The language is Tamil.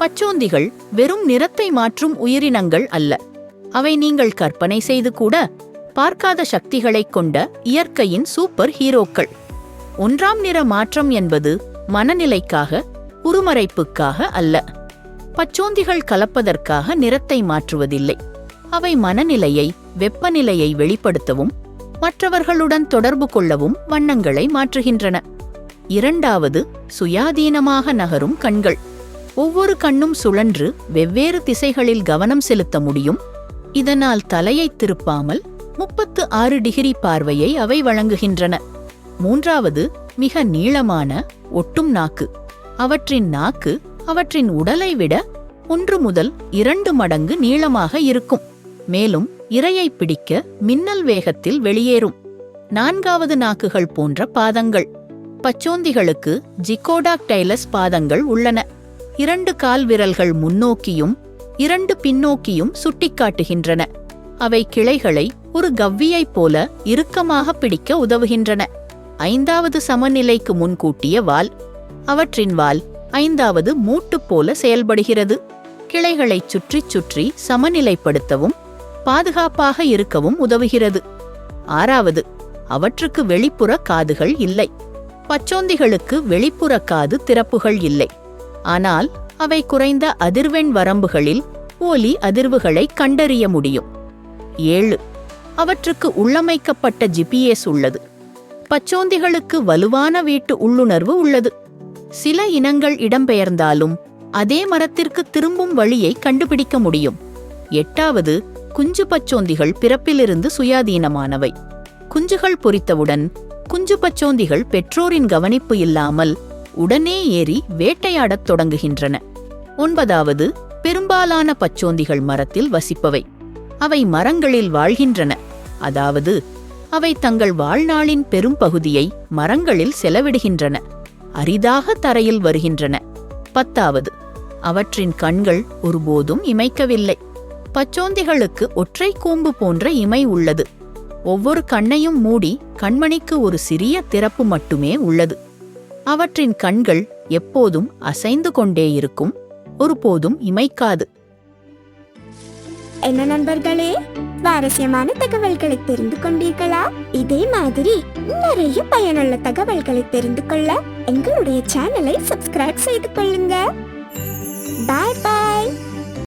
பச்சோந்திகள் வெறும் நிறத்தை மாற்றும் உயிரினங்கள் அல்ல. அவை நீங்கள் கற்பனை செய்து கூட பார்க்காத சக்திகளைக் கொண்ட இயற்கையின் சூப்பர் ஹீரோக்கள். ஒன்றாம் நிற மாற்றம் என்பது மனநிலைக்காக உருமறைப்புக்காக அல்ல. பச்சோந்திகள் கலப்பதற்காக நிறத்தை மாற்றுவதில்லை. அவை மனநிலையை வெப்பநிலையை வெளிப்படுத்தவும் மற்றவர்களுடன் தொடர்பு கொள்ளவும் வண்ணங்களை மாற்றுகின்றன. இரண்டாவது சுயாதீனமாக நகரும் கண்கள். ஒவ்வொரு கண்ணும் சுழன்று வெவ்வேறு திசைகளில் கவனம் செலுத்த முடியும். இதனால் தலையை திருப்பாமல் முப்பத்து ஆறு டிகிரி பார்வையை அவை வழங்குகின்றன. மூன்றாவது மிக நீளமான ஒட்டும் நாக்கு. அவற்றின் நாக்கு அவற்றின் உடலை விட ஒன்று முதல் இரண்டு மடங்கு நீளமாக இருக்கும். மேலும் இரையை பிடிக்க மின்னல் வேகத்தில் வெளியேறும். நான்காவது நாக்குகள் போன்ற பாதங்கள். பச்சோந்திகளுக்கு ஜிகோடாக்டைலஸ் பாதங்கள் உள்ளன. இரண்டு கால் விரல்கள் முன்னோக்கியும் இரண்டு பின்னோக்கியும் சுட்டிக்காட்டுகின்றன. அவை கிளைகளை ஒரு கவ்வியைப் போல இறுக்கமாக பிடிக்க உதவுகின்றன. ஐந்தாவது சமநிலைக்கு முன்கூட்டிய வால் அவற்றின் வால் ஐந்தாவது மூட்டு போல செயல்படுகிறது. கிளைகளைச் சுற்றிச் சுற்றி சமநிலைப்படுத்தவும் பாதுகாப்பாக இருக்கவும் உதவுகிறது. ஆறாவது அவற்றுக்கு வெளிப்புற காதுகள் இல்லை. பச்சோந்திகளுக்கு வெளிப்புற காது திறப்புகள் இல்லை. ஆனால் அவை குறைந்த அதிர்வெண் வரம்புகளில் ஒலி அதிர்வுகளை கண்டறிய முடியும். ஏழு. அவற்றுக்கு உள்ளமைக்கப்பட்ட ஜிபிஎஸ் உள்ளது. பச்சோந்திகளுக்கு வலுவான வீட்டு உள்ளுணர்வு உள்ளது. சில இனங்கள் இடம்பெயர்ந்தாலும் அதே மரத்திற்கு திரும்பும் வழியை கண்டுபிடிக்க முடியும். எட்டாவது. குஞ்சு பச்சோந்திகள் பிறப்பிலிருந்து சுயாதீனமானவை. குஞ்சுகள் பொறித்தவுடன் குஞ்சு பச்சோந்திகள் பெற்றோரின் கவனிப்பு இல்லாமல் உடனே ஏறி வேட்டையாடத் தொடங்குகின்றன. ஒன்பதாவது பெரும்பாலான பச்சோந்திகள் மரத்தில் வசிப்பவை. அவை மரங்களில் வாழ்கின்றன. அதாவது அவை தங்கள் வாழ்நாளின் பெரும் பகுதியை மரங்களில் செலவிடுகின்றன. அரிதாக தரையில் வருகின்றன. பத்தாவது அவற்றின் கண்கள் ஒருபோதும் இமைக்கவில்லை. பச்சோந்திகளுக்கு ஒற்றை கூம்பு போன்ற இமை உள்ளது. ஒவ்வொரு கண்ணையும் மூடி கண்மணிக்கு ஒரு சிறிய திறப்பு மட்டுமே உள்ளது. அவற்றின் கண்கள் எப்போதும் அசைந்து கொண்டே இருக்கும் ஒருபோதும் இமைக்காது. என்ன நண்பர்களே சுவாரஸ்யமான தகவல்களை தெரிந்து கொண்டீர்களா? இதே மாதிரி நிறைய பயனுள்ள தகவல்களை தெரிந்து கொள்ள எங்களுடைய சேனலை சப்ஸ்கிரைப் செய்து கொள்ளுங்க. பாய் பாய்.